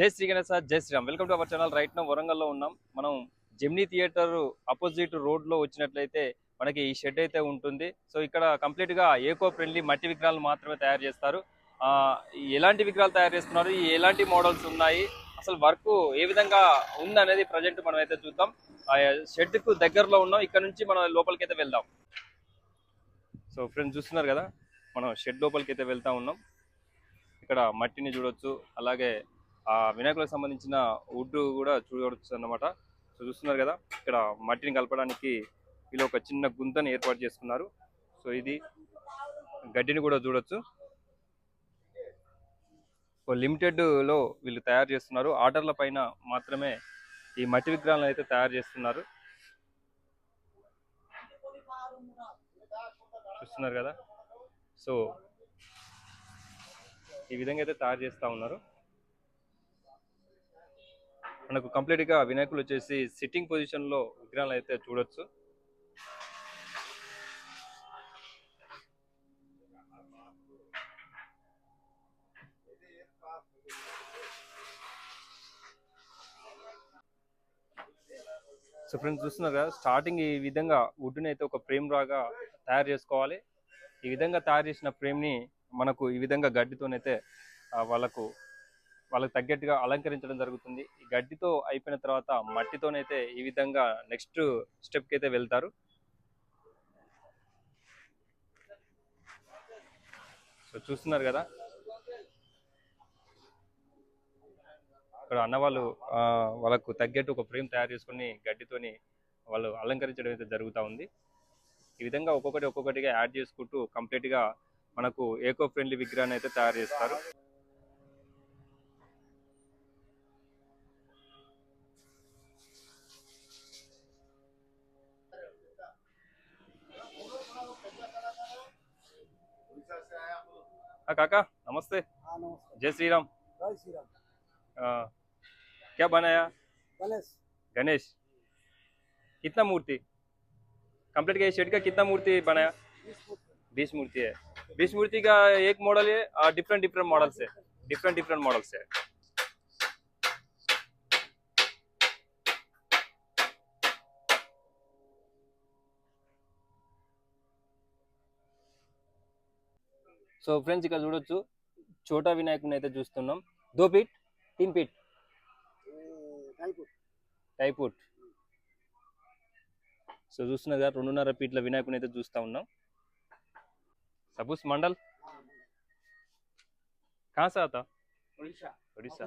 జై శ్రీ గణేశ జై Shriram. Welcome to our channel right now వరంగల్లో ఉన్నాం. మనం జెమినీ థియేటర్ అపోజిట్ రోడ్లో వచ్చినట్లయితే మనకి ఈ షెడ్ అయితే ఉంటుంది. సో ఇక్కడ కంప్లీట్గా ఏకో ఫ్రెండ్లీ మట్టి విగ్రహాలు మాత్రమే తయారు చేస్తారు. ఎలాంటి విగ్రహాలు తయారు చేస్తున్నారు? ఈ ఎలాంటి మోడల్స్ ఉన్నాయి? అసలు వర్క్ ఏ విధంగా ఉందనేది ప్రజెంట్ మనం అయితే చూద్దాం. ఆ షెడ్కు దగ్గరలో ఉన్నాం. ఇక్కడ నుంచి మనం లోపలికి అయితే వెళ్దాం. సో ఫ్రెండ్స్ చూస్తున్నారు కదా? మనం షెడ్ లోపలికి అయితే వెళ్తా ఉన్నాం. ఇక్కడ మట్టిని చూడొచ్చు. అలాగే ఆ వినాయకులకు సంబంధించిన వుడ్ కూడా చూడవచ్చు అన్నమాట సో చూస్తున్నారు కదా ఇక్కడ మట్టిని కలపడానికి వీళ్ళు ఒక చిన్న గుంతని ఏర్పాటు చేసుకున్నారు. సో ఇది గడ్డిని కూడా చూడొచ్చు. లిమిటెడ్లో లిమిటెడ్లో వీళ్ళు తయారు చేస్తున్నారు. ఆర్డర్ల పైన మాత్రమే ఈ మట్టి విగ్రహాలను అయితే తయారు చేస్తున్నారు. చూస్తున్నారు కదా? సో ఈ విధంగా అయితే తయారు చేస్తా ఉన్నారు. మనకు కంప్లీట్గా వినాయకులు వచ్చేసి సిట్టింగ్ పొజిషన్లో విగ్రహాలు అయితే చూడొచ్చు. సో ఫ్రెండ్స్ చూస్తున్నారు కదా స్టార్టింగ్ ఈ విధంగా వుడ్ని అయితే ఒక ఫ్రేమ్ లాగా తయారు చేసుకోవాలి. ఈ విధంగా తయారు చేసిన ఫ్రేమ్ని మనకు ఈ విధంగా గడ్డితోనైతే వాళ్ళకు వాళ్ళకి తగ్గట్టుగా అలంకరించడం జరుగుతుంది. ఈ గడ్డితో అయిపోయిన తర్వాత మట్టితోనైతే ఈ విధంగా నెక్స్ట్ స్టెప్కి అయితే వెళ్తారు. సో చూస్తున్నారు కదా? ఇక్కడ అన్నవాళ్ళు వాళ్ళకు తగ్గట్టు ఒక ఫ్రేమ్ తయారు చేసుకుని గడ్డితోని వాళ్ళు అలంకరించడం అయితే జరుగుతూ ఉంది. ఈ విధంగా ఒక్కొక్కటి ఒక్కొక్కటిగా యాడ్ చేసుకుంటూ కంప్లీట్గా మనకు ఏకో ఫ్రెండ్లీ విగ్రహాన్ని అయితే తయారు చేస్తారు. हाँ काका नमस्ते। हाँ जय श्री राम जय श्री राम आ, क्या बनाया? गणेश। गणेश। कितना मूर्ति? कंप्लीट किया शेड का कितना मूर्ति बनाया? बीस मूर्ति। है। बीस मूर्ति का एक मॉडल है और डिफरेंट डिफरेंट मॉडल है डिफरेंट डिफरेंट मॉडल्स है సో ఫ్రెండ్స్ ఇక్కడ చూడొచ్చు. చోటా వినాయకుని అయితే చూస్తున్నాం. దో టింపిట్ తిన్ టైపుట్. సో చూస్తున్నారు కదా రెండున్నర పీట్ల వినాయకుని అయితే చూస్తూ ఉన్నాం. సపోజ్ మండల్? కాసా ఒడిశా. ఒడిశా.